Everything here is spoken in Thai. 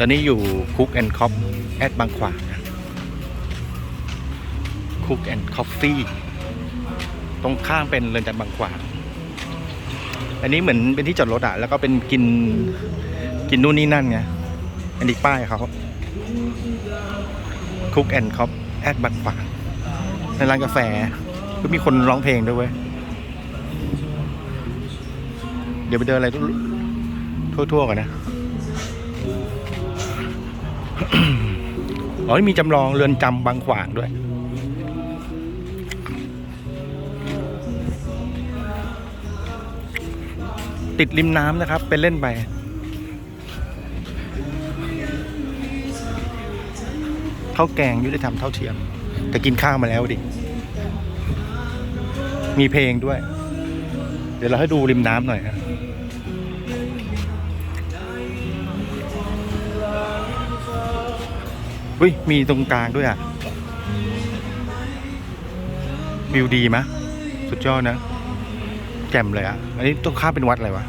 ตอนนี้อยู่คุกแอนด์คอฟแอดบางขวางนะคุกแอนด์คอฟฟี่ตรงข้ามเป็นเรือนจำบางขวาง อันนี้เหมือนเป็นที่จอดรถอะแล้วก็เป็นกินกินนู่นนี่นั่นไง อันนี้ป้ายเขาคุกแอนด์คอฟแอดบางขวาง ในร้านกาแฟก็มีคนร้องเพลงด้วยเว้ย เดี๋ยวไปเดินอะไรทั่วๆกันนะ อ๋อมีจำลองเรือนจำบางขวางด้วย ติดริมน้ำนะครับ เป็นเล่นไปข้าวแกงยุติธรรมเท่าเทียม แต่กินข้าวมาแล้วดิ มีเพลงด้วย เดี๋ยวเราให้ดูริมน้ำหน่อยนะ อุ้ยมีตรงกลางด้วยอะ วิวดีมะ สุดยอดนะ แจ่มเลยอะ อันนี้ต้องข้ามเป็นวัดอะไรวะ